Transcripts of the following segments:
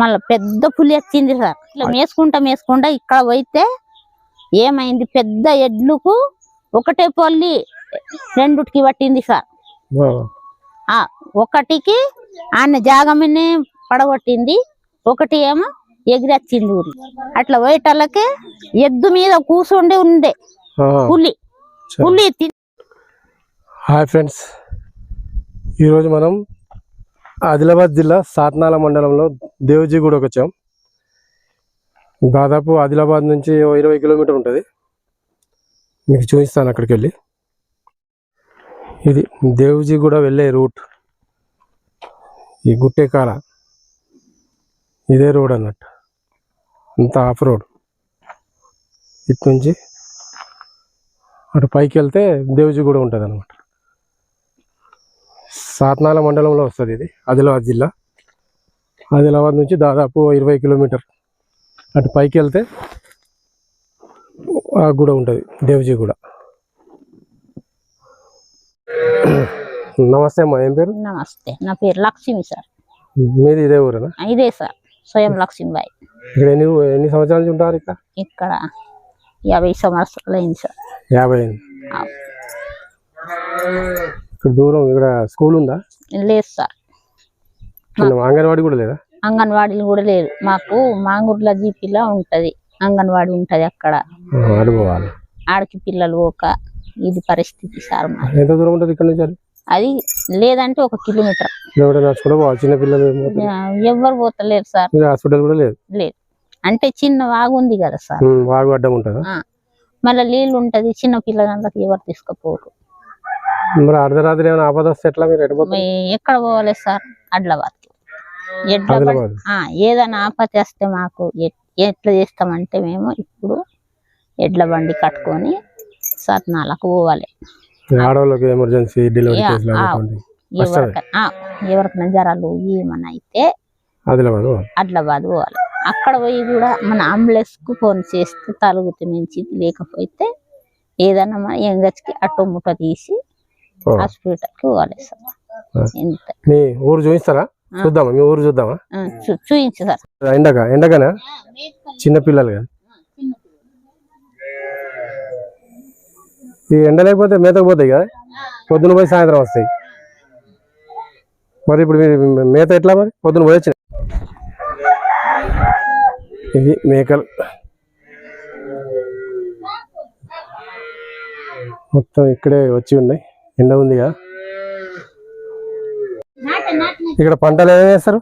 మళ్ళీ పెద్ద పులి వచ్చింది సార్. ఇట్లా మేసుకుంటా మేసుకుంటా ఇక్కడ పోయితే ఏమైంది? పెద్ద ఎడ్లుకు ఒకటే పొల్లి రెండుటికి పట్టింది సార్. ఒకటికి ఆయన జాగమనే పడగొట్టింది. ఒకటి ఏమో ఎగిరొచ్చింది ఊరి. అట్లా పోయేటల్లకే ఎద్దు మీద కూర్చుండి ఉండే పులి. పులి హాయ్ ఫ్రెండ్స్. ఈరోజు మనం ఆదిలాబాద్ జిల్లా సాత్నాల మండలంలో దేవజీగూడకు వచ్చాం. దాదాపు ఆదిలాబాద్ నుంచి ఇరవై కిలోమీటర్ ఉంటుంది. మీకు చూపిస్తాను అక్కడికి వెళ్ళి. ఇది దేవజీగూడ వెళ్ళే రూట్. ఈ గుట్టేకాల ఇదే రోడ్ అన్నట్టు. అంత ఆఫ్ రోడ్. ఇటు నుంచి అటు పైకి వెళ్తే దేవజీగూడ ఉంటుంది అనమాట సాత్నాల మండలంలో వస్తుంది ఇది ఆదిలాబాద్ జిల్లా. ఆదిలాబాద్ నుంచి దాదాపు ఇరవై కిలోమీటర్ అటు పైకి వెళ్తే ఆ గుడ ఉంటుంది దేవజీ గుడ. నమస్తే అమ్మా ఏం పేరు? నమస్తే నా పేరు లక్ష్మి సార్. మీది ఇదే ఊరేనా? ఇదే సార్ స్వయం లక్ష్మీబాయి. ఇక్కడ ఎన్ని ఎన్ని సంవత్సరాల నుంచి ఉంటారు ఇక్కడ? ఇక్కడ యాభై సంవత్సరాలు అయింది సార్. యాభై ఇక్కడ దూరం ఇక్కడ స్కూల్ ఉందా? లేదు సార్. అంగన్వాడీ కూడా లేదా? అంగన్వాడీలు కూడా లేదు. మాకు మాంగుర్ల జీపీలో ఉంటది. అంగన్వాడీ ఉంటది అక్కడ. ఆడకి పిల్లలు ఒక ఇది పరిస్థితి సార్ ఎంత దూరం ఉంటుంది ఇక్కడ నుంచి అది లేదంటే ఒక కిలోమీటర్. చిన్న పిల్లలు ఎవ్వరు పోతలేరు సార్. హాస్పిటల్ కూడా లేదు? లేదు. అంటే చిన్న వాగు ఉంది కదా సార్. వాగు అడ్డం ఉంటుందా? మళ్ళీ నీళ్ళు ఉంటది. చిన్న పిల్లలకి ఎవరు తీసుకుపోరు. మరి అర్ధరాత్రి ఏమైనా ఆపద వస్తే ఎట్లా మీరు ఎడిపోతారు మీ- ఎక్కడ పోవాలి సార్? ఆ, ఏదైనా ఆపత్తి వస్తే మాకు ఎట్- ఎట్లా చేస్తామంటే మేము ఇప్పుడు ఎడ్ల బండి కట్టుకొని సత్నాలకు పోవాలి. ఆడవాళ్ళకి ఎమర్జెన్సీ డెలివరీ. ఎవరికైనా జ్వరాలు ఏమన్నా అయితే ఆదిలాబాద్ అడ్లబాద్ పోవాలి. అక్కడ పోయి కూడా మన అంబులెన్స్కు ఫోన్ చేస్తే తలుగుతు మించి లేకపోతే ఏదైనా మన ఎంగచ్కి అటు ముట్ట తీసి. హాస్పిటల్కి. ఎంత? మీ ఊరు చూపిస్తారా. చూద్దామా? మీ ఊరు చూద్దామా? ఆ, చూ- చూయించు సార్. ఎండక ఎండకనా? చిన్న పిల్లలు కదా. ఈ ఎండ లేకపోతే మేతకు పోతాయి కదా? పొద్దున పోయి సాయంత్రం వస్తాయి. మరి ఇప్పుడు మీరు మేత ఎట్లా మరి? పొద్దున పోయి వచ్చిన? ఇది మేకలు. మొత్తం ఇక్కడే వచ్చి ఉన్నాయి. ఎండ ఉంది కదా ఇక్కడ పంటలు ఏమేమి వేస్తారు?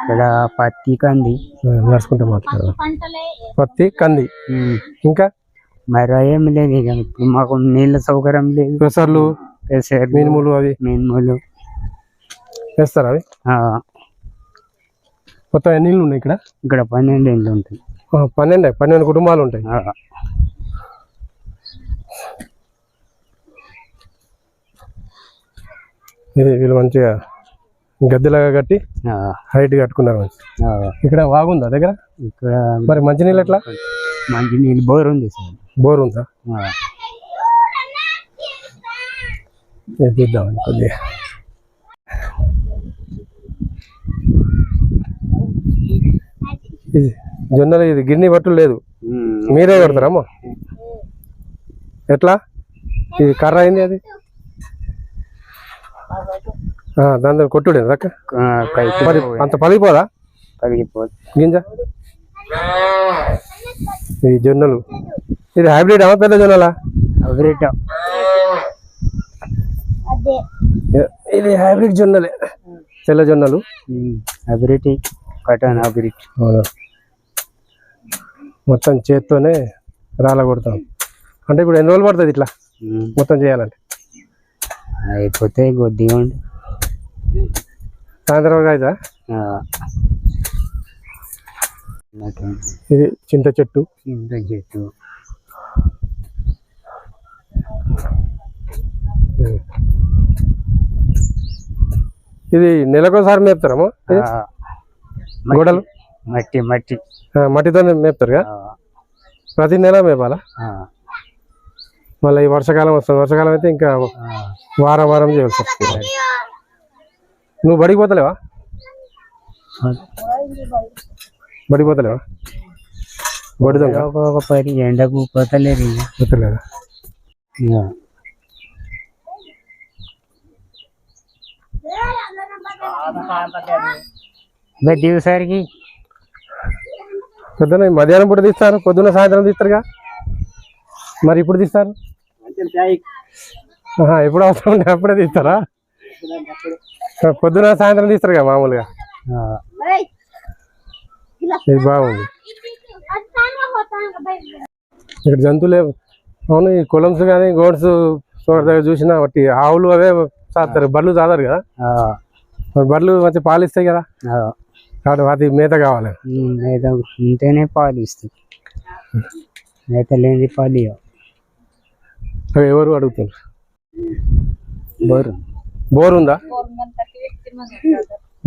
ఇక్కడ పత్తి కంది. నడుచుకుంటే మాట్లాడదాం పత్తి కంది. ఇంకా? మరి ఏం లేదు ఇక. ఇప్పుడు మాకు నీళ్ళ సౌకర్యం లేదు. పెసర్లు మినుములు అవి? మినుములు. వేస్తారా అవి? ఆ, మొత్తం ఎన్ని ఇళ్ళు ఉన్నాయి ఇక్కడ? ఇక్కడ పన్నెండు ఇళ్ళు ఉంటాయి. పన్నెండే? పన్నెండు కుటుంబాలు ఉంటాయి. ఇది వీళ్ళు మంచిగా గద్దెలాగా కట్టి హైట్ కట్టుకున్నారు మంచి. ఇక్కడ వాగుందా దగ్గర? ఇక్కడ మరి మంచినీళ్ళు ఎట్లా? మంచి నీళ్ళు బోర్ ఉంది సార్. బోర్ ఉందా? చూద్దామని కొద్దిగా. ఇది జొన్నలు ఇది గిన్నె పట్టు లేదు. మీరే కొడతారమ్మా ఎట్లా? ఇది కర్ర అయింది అది? దాని కొట్టుడే దక్క అంత పలిపోదా పగిలిపోతుంది గింజ? ఇది జొన్నలు. ఇది హైబ్రిడ్ అమ్మా పెద్ద జొన్నలా? అవిరేట ఇది హైబ్రిడ్ జొన్నలే. తెల్ల జొన్నలు. అభిరిటి కటన్ అభిరిటి అవును. మొత్తం చేత్తోనే రాళ్ళ కొడతాం అంటే ఇప్పుడు ఎన్ని రోజులు పడుతుంది ఇట్లా? మొత్తం చేయాలంటే? అయిపోతే కొద్దిగా ఉండి. సాయంత్రం అన్నట్టు ఇది చింత చెట్టు. ఇంత చెట్టు. ఇది నెలకోసారి మేపుతారమ్మా గోడలు? మట్టి మట్టి. మట్టితోనే మేపుతారు కదా ప్రతి నెల మేపాలా? మళ్ళీ ఈ వర్షాకాలం వస్తుంది. వర్షాకాలం అయితే ఇంకా. వారం వారం చేయాల్సి వస్తుంది. నువ్వు బడికి పోతలేవా? బడిపోతలేవా బడి దొంగ? ఒక పది ఎండకు పోతలేరు. పోతలేదా? దివసరికి పొద్దున మధ్యాహ్నం పూట తీస్తారు పొద్దున్న సాయంత్రం తీస్తారుగా? మరి ఇప్పుడు తీస్తారు? ఎప్పుడు అవసరం ఉంటే అప్పుడే తీస్తారా? పొద్దున సాయంత్రం తీస్తారుగా మామూలుగా? ఇది బాగుంది. ఇక్కడ జంతువులే అవును ఈ కొలమ్స్ కానీ గోడ్స్ దగ్గర చూసినా వాటి ఆవులు అవే సాస్తారు బర్రెలు సాదారు కదా? బర్రెలు మంచి పాలు ఇస్తాయి కదా కాబట్టి వాటి మేత కావాలి. మేత ఉంటేనే పాలు ఇస్తాయి మేత లేని పాలు ఎవరు అడుగుతున్నారు? బోరు బోర్ ఉందా?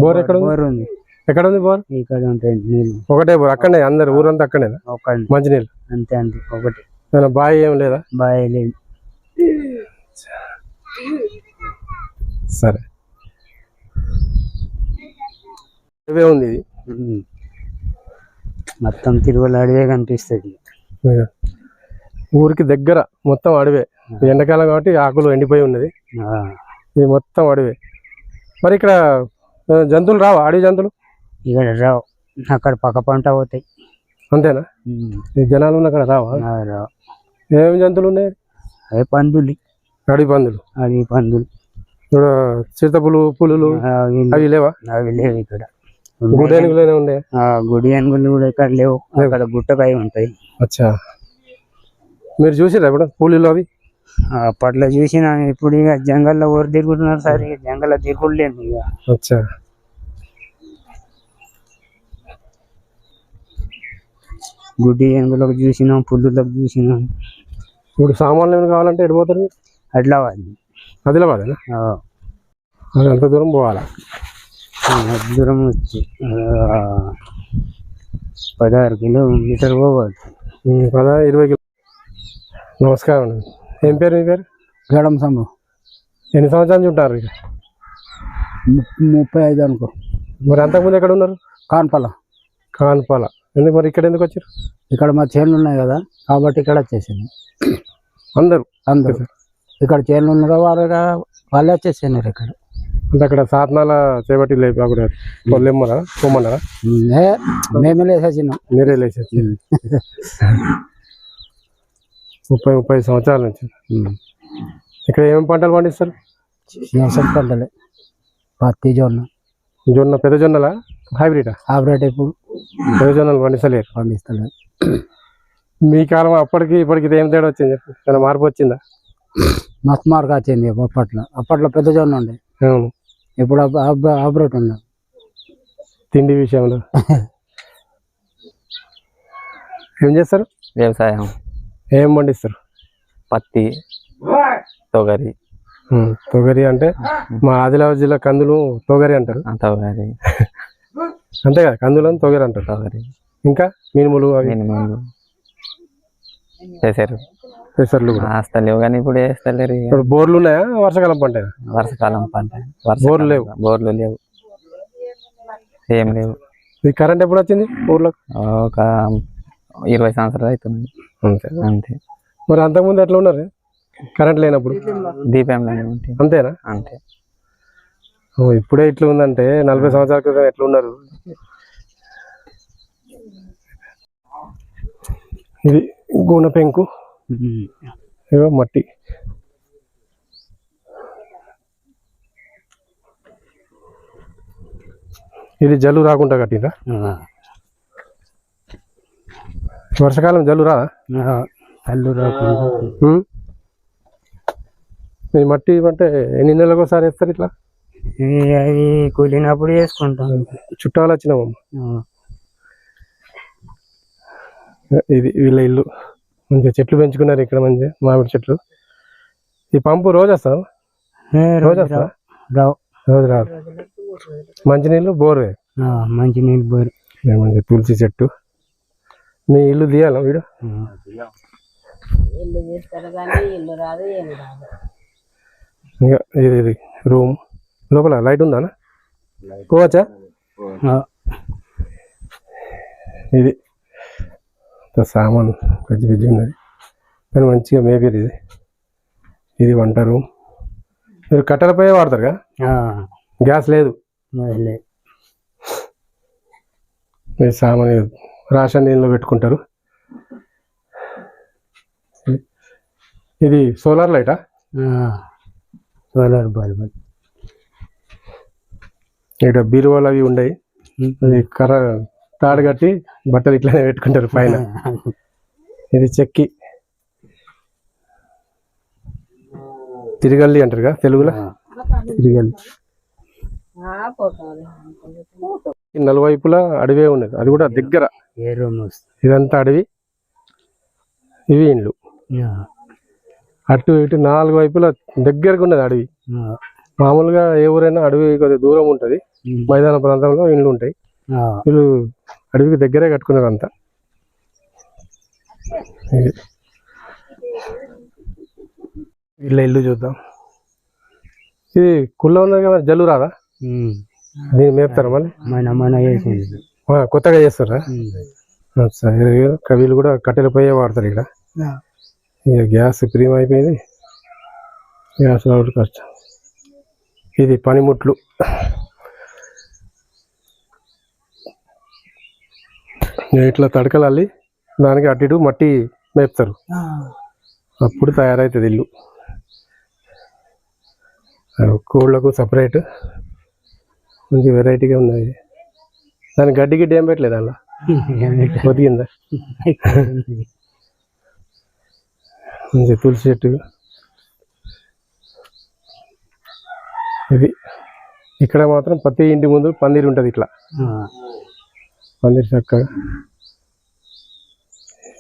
బోర్ ఎక్కడ బోరు ఉంది. ఎక్కడ ఉంది బోర్? ఇక్కడ ఉంటాయి నీళ్ళు. ఒకటే బోర్ అక్కడనే అందరు ఊరంతా అక్కడనేనా ఒక మంచినీళ్ళు? అంతే అంతే ఒకటి. బావి ఏం లేదా? బాగా లేదు. సరే. ఇవే ఉంది ఇది. మొత్తం తిరుగులు అడివే కనిపిస్తుంది. ఊరికి దగ్గర మొత్తం అడవే. ఎండాకాలం కాబట్టి ఆకులు ఎండిపోయి ఉన్నది. ఇది మొత్తం అడవే. మరి ఇక్కడ జంతువులు రావా? అడవి జంతువులు? ఇక్కడ రావు. అక్కడ పక్క పంట పోతాయి. అంతేనా. ఈ జనాలు అక్కడ రావా? రావు. ఏమేమి జంతువులు ఉన్నాయి? అవి పందులు. అడవి పందులు. అవి పందులు. ఇక్కడ చిరుతపులు పులులు అవి లేవా. అవి లేవు? ఇక్కడ. ఉన్నాయి? ఆ, గుడి అనుగులు కూడా ఇక్కడ లేవు. అక్కడ గుట్టకాయ ఉంటాయి. అచ్చా. మీరు చూసిరా ఇప్పుడు? పులిలు అవి? అప్పట్లో చూసిన ఇప్పుడు ఇక జంగల్లో ఊరు తిరుగుతున్నారు సార్? ఇక జంగల్లో తిరుగులేము ఇక. అచ్చా. గుడ్డి ఏనుగులకు చూసినాం పుల్లులకు చూసినాం. ఇప్పుడు సామాన్లు ఏమైనా కావాలంటే ఎటు పోతారు? మీరు? అట్లా వాళ్ళు ఆదిలాబాదేనా? ఆ, అది అంత దూరం పోవాలా? దూరం వచ్చి పదహారు కిలోమీటర్ పోవాలి. ఉమ్, పద ఇరవై కిలో నమస్కారం ఏం పేరు మీ పేరు? గడం సంభవం ఎన్ని సంవత్సరాల నుంచి ఉంటారు ఇక? ముప్పై ఐదు అనుకో. మరి అంతకుముందు ఎక్కడ ఉన్నారు? కాన్పల. కాన్పాల. ఎందుకు మరి ఇక్కడ ఎందుకు వచ్చారు? ఇక్కడ మా చేనులు ఉన్నాయి కదా కాబట్టి ఇక్కడ వచ్చేసాను. అందరూ? అందరూ. ఇక్కడ చేనులు ఉన్నారు వారు వాళ్ళే వచ్చేసారు ఇక్కడ. అంటే అక్కడ సాధనాల చేపట్టి లేపు అక్కడ పొల్లెమ్మరా పొమ్మన్నారా మేమే. లేసేసినాం. మీరే లేచి ముప్పై ముప్పై సంవత్సరాల నుంచి. ఇక్కడ ఏమేమి పంటలు పండిస్తారు? వ్యవసాయం పంటలే. పత్తి జొన్న. జొన్న పెద్ద జొన్నలా? హైబ్రిడా? ఆపరేట్ ఇప్పుడు పెద్ద జొన్నలు పండిస్తలేరు? పండిస్తలేదు మీ కాలం అప్పటికి ఇప్పటికి ఏం తేడా వచ్చింది చెప్పు? ఏమైనా మార్పు వచ్చిందా? మస్తు మార్క్ వచ్చింది అప్పట్లో. అప్పట్లో పెద్ద జొన్న ఉండే. ఇప్పుడు ఆప- ఆప- ఆపరేట్ ఉంది తిండి విషయంలో. ఏం చేస్తారు? వ్యవసాయం. ఏం పండిస్తారు? పత్తి తొగరి. తొగరి అంటే మా ఆదిలాబాద్ జిల్లా కందులు తొగరి అంటారు. ఆ తొగరి. అంతే కదా కందులను తొగరి అంటారు. తొగరి. ఇంకా మినుములు అవి? మినిమం చేశారు. పెసర్లు వేస్తలేవు కానీ ఇప్పుడు వేస్తలేరు. ఇప్పుడు బోర్లు ఉన్నాయా? వర్షాకాలం పంట వర్షాకాలం పంట. బోర్లు లేవు. బోర్లు లేవు. ఏం లేవు. ఈ కరెంట్ ఎప్పుడు వచ్చింది ఊర్లోకి ఒక ఇరవై సంవత్సరాలు అవుతుంది. అంతే. అంతే. మరి అంతకుముందు ఎట్లా ఉన్నారు? కరెంట్ లేనప్పుడు? ఉంటాయి అంతేనా? అంతే. ఓ, ఇప్పుడే ఇట్లా ఉందంటే నలభై సంవత్సరాల క్రితం ఎట్లా ఉన్నారు? ఇది గుణ పెంకు. మట్టి. ఇది జల్లు రాకుండా కట్టిందా వర్షాకాలం జల్లు రాదా? కళ్ళు రాకుండా. ఉమ్? ఈ మట్టి అంటే ఎన్ని నెలలకు ఒకసారి వేస్తారు ఇట్లా? అవి కూలినప్పుడు వేసుకుంటాం. చుట్టాలు వచ్చినామమ్మ. ఇది వీళ్ళ ఇల్లు. మంచిగా చెట్లు పెంచుకున్నారు ఇక్కడ మంచిగా మామిడి చెట్లు. ఈ పంపు రోజు వస్తాం రోజు రోజు వస్తా రావు. రోజు రాదు. మంచినీళ్ళు బోర్వే? ఆ, మంచి నీళ్ళు పోరు మంచి తులసి చెట్టు. మీ ఇల్లు తీయాలా వీడు? ఇంకా ఇది ఇది రూమ్. లోపల లైట్ ఉందా పోవచ్చా? ఇది. సామాన్ గజ్జి బిజ్జి ఉన్నది. కానీ మంచిగా మేపేది ఇది. ఇది వంట రూమ్. మీరు కట్టెలపై వాడతారుగా? ఆ, గ్యాస్ లేదు. సామాన్ రాషన్ నీళ్ళు పెట్టుకుంటారు. ఇది సోలార్ లైటా? ఆ, సోలార్ బల్బ్. ఇక్కడ బీరువాలు అవి ఉండయి. అది కర్ర తాడు కట్టి బట్టలు ఇట్లానే పెట్టుకుంటారు పైన. ఇది చెక్కి. తిరగల్లి అంటారుగా తెలుగులో? తిరగల్లి నలువైపులా అడవే ఉన్నది. అది కూడా దగ్గర. ఇదంతా అడవి. ఇవి ఇండ్లు. అటు ఇటు నాలుగు వైపులా దగ్గరగా ఉన్నది అడవి. మామూలుగా ఏ ఊరైనా అడవి కొద్దిగా దూరం ఉంటది. మైదాన ప్రాంతంలో ఇండ్లు ఉంటాయి. వీళ్ళు అడవికి దగ్గరే కట్టుకున్నారు అంతా. వీళ్ళ ఇల్లు చూద్దాం. ఇది కుళ్ళ ఉన్నది కదా జల్లు రాదా. దీన్ని మేపుతారా మళ్ళీ? మన కొత్తగా చేస్తారా? కవిలు కూడా కట్టెల పొయ్యే వాడతారు ఇక్కడ. ఇక గ్యాస్ ప్రీమ్ అయిపోయింది. గ్యాస్ రావడం కష్టం. ఇది పనిముట్లు. ఇట్లా తడకలు అల్లి దానికి అటు ఇటు మట్టి మేపుతారు. అప్పుడు తయారవుతుంది ఇల్లు. కోళ్ళకు సపరేట్. మంచి వెరైటీగా ఉన్నాయి. దాని గడ్డి గిడ్డి ఏం పెట్టలేదు అలా. బతికిందా మంచి తులసి చెట్టు. ఇది ఇక్కడ మాత్రం ప్రతి ఇంటి ముందు పందిరి ఉంటుంది ఇట్లా. పందిరి చక్కగా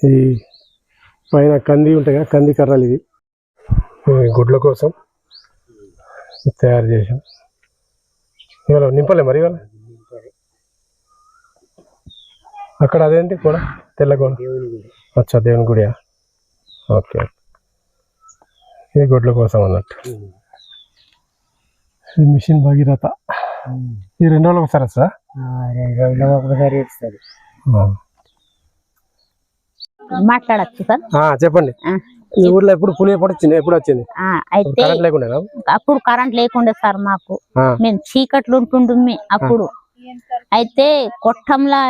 ఈ పైన కంది ఉంటాయి కదా కంది కర్రలు ఇవి. ఇవి గుడ్ల కోసం ఇది తయారు చేసాం ఇవాళ నింపలే మరి ఇవాళ? అక్కడ అదేంటి కూడా? తెల్ల కూడా అచ్చా దేవుని గుడియా? ఓకే. ఇది గుడ్ల కోసం అన్నట్టు. ఇది మిషన్ భగీరథ. ఇది రెండు రోజులకు ఒకసారి వస్తుందా? ఆ, రెండు ఒకసారి మాట్లాడచ్చు సార్. ఆ, చెప్పండి. ఈ ఊర్లో ఎప్పుడు పులి ఎప్పుడు వచ్చింది? ఎప్పుడు వచ్చింది? ఆ, అయితే కరెంట్ లేకుండా అప్పుడు కరెంట్ లేకుండే సార్ మాకు. మేము చీకట్లు ఉంటుండుమ్మి అప్పుడు. అయితే కొట్టంలా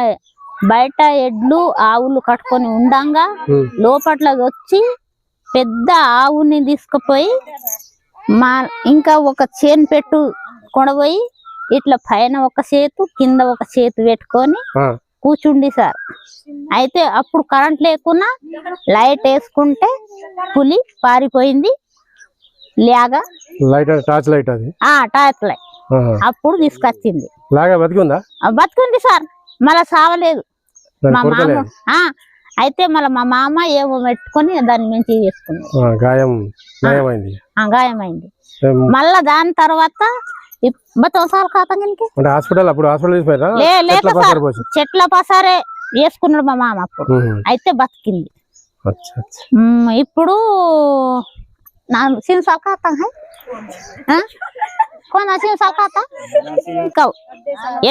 బయట ఎడ్లు ఆవులు కట్టుకొని ఉండంగా లోపట్ల వచ్చి పెద్ద ఆవుని తీసుకుపోయి మా ఇంకా ఒక చేను పెట్టు కొనబోయి ఇట్లా పైన ఒక చేతు కింద ఒక చేతు పెట్టుకొని కూర్చుండి సార్. అయితే అప్పుడు కరెంట్ లేకున్నా లైట్ వేసుకుంటే పులి పారిపోయింది. లేగా. లైట్ టార్చ్ లైట్ అది? ఆ టార్చ్ లైట్. అప్పుడు తీసుకొచ్చింది. బతుకుంది సార్. మళ్ళా సావలేదు. మా మామ ఆ అయితే మళ్ళీ మా మామ ఏమో పెట్టుకొని దాన్ని మంచిగా చేసుకున్నాం గాయం గాయమైంది. మళ్ళా దాని తర్వాత సంవత్సరాలు కాకంగానికి హాస్పిటల్ అప్పుడు హాస్పిటల్ చెట్ల పసారే వేసుకున్నాడు మా మామ అప్పుడు. అయితే బతికింది. ఇప్పుడు నా సిన్ సల్కాతా కొన సిన్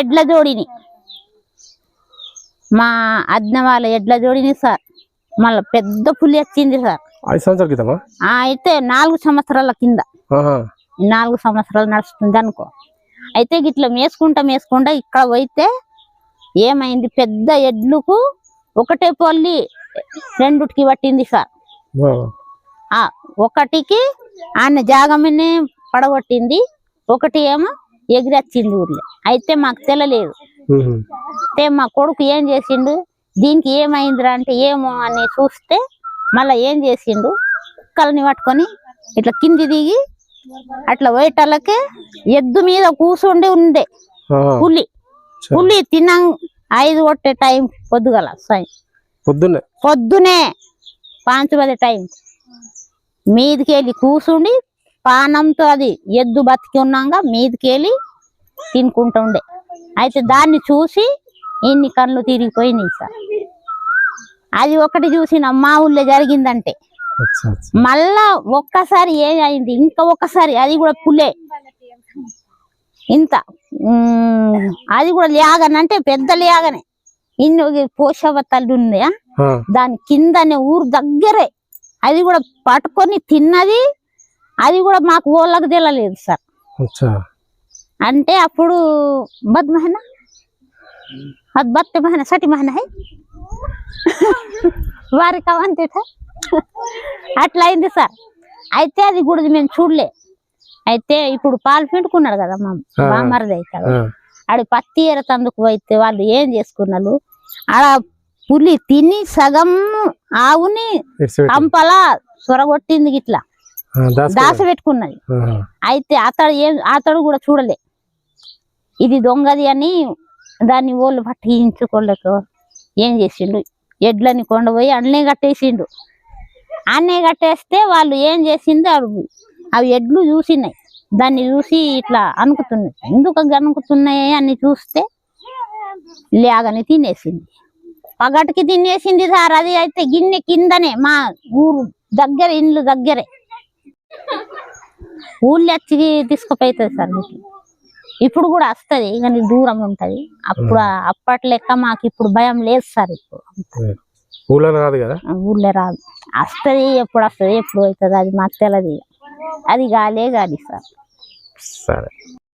ఎడ్ల జోడిని. మా అద్న వాళ్ళ ఎడ్ల జోడిని సార్. మళ్ళీ పెద్ద పులి వచ్చింది సార్. ఐదు సంవత్సరాల క్రితమా? ఆ, అయితే నాలుగు సంవత్సరాల కింద. నాలుగు సంవత్సరాలు నడుస్తుంది అనుకో. అయితే గిట్ల మేసుకుంటా మేసుకుంటా ఇక్కడ పోయితే ఏమైంది? పెద్ద ఎడ్లకు ఒకటే పొల్లి రెండుటికి పట్టింది సార్. ఒకటికి ఆయన జాగమనే పడగొట్టింది. ఒకటి ఏమో ఎగిరొచ్చింది ఊర్లో. అయితే మాకు తెలలేదు. అయితే మా కొడుకు ఏం చేసిండు? దీనికి ఏమైందిరా అంటే ఏమో అని చూస్తే మళ్ళా ఏం చేసిండు? కుక్కల్ని పట్టుకొని ఇట్లా కింది దిగి అట్లా పోయేటోళ్ళకే ఎద్దు మీద కూర్చుండి ఉండే. పులి. పులి తిన ఐదు కొట్టే టైం పొద్దుగల సాయం. పొద్దున్నే? పొద్దునే పాంచు పది టైం. మీదికెళ్ళి కూసుండి పానంతో అది ఎద్దు బతికి ఉన్నాగా మీదికెళ్ళి తినుకుంటూ ఉండే. అయితే దాన్ని చూసి ఇన్ని కళ్ళు తిరిగిపోయినాయి సార్. అది ఒకటి చూసిన మా ఊళ్ళో జరిగిందంటే. మళ్ళా ఒక్కసారి ఏమైంది? ఇంకా ఒక్కసారి అది కూడా పులే. ఇంత అది కూడా లేగనంటే పెద్ద లేగనే. ఇన్ని పోషవ తల్లి ఆ, దాని కిందనే ఊరు దగ్గరే. అది కూడా పట్టుకొని తిన్నది. అది కూడా మాకు ఓళ్ళకి తెలియలేదు సార్. అంటే అప్పుడు బద్ మహనా? అది బత్ మహనా సటి మహనా హై? వారి కవంతే అట్లా అయింది సార్. అయితే అది కూడా మేము చూడలే. అయితే ఇప్పుడు పాలు పిండుకున్నాడు కదా మా ఆ. బామరది అయితే ఆడ పత్తి ఎరతందుకు పోయితే వాళ్ళు ఏం చేసుకున్నారు? ఆడ పులి తిని సగం ఆవుని. కంపలా సొరగొట్టింది ఇట్లా. దాస పెట్టుకున్నది. అయితే అతడు ఏం అతడు కూడా చూడలే. ఇది దొంగది అని దాన్ని ఓళ్ళు పట్టించుకోలేక ఏం చేసిండు? ఎడ్లని కొండపోయి అన్నే కట్టేసిండు. అన్నే కట్టేస్తే వాళ్ళు ఏం చేసింది అవి అవి ఎడ్లు చూసినాయి. దాన్ని చూసి ఇట్లా అనుకుతున్నాయి ఎందుకు అనుకుతున్నాయి అని చూస్తే లేగని తినేసింది. పగటికి తినేసింది సార్ అది అయితే గిన్నె కిందనే మా ఊరు దగ్గర ఇండ్లు దగ్గరే. ఊళ్ళో వచ్చి తీసుకుపోతుంది సార్ మీకు ఇప్పుడు కూడా వస్తది కానీ దూరం ఉంటది. అప్పుడు అప్పటి లెక్క మాకు ఇప్పుడు భయం లేదు సార్ ఇప్పుడు. ఊళ్ళో రాదు కదా? ఊళ్ళో రాదు. వస్తది ఎప్పుడు వస్తది ఎప్పుడు అవుతుంది అది మాకు తెలియదు. అది గాలే గాలి సార్. సరే.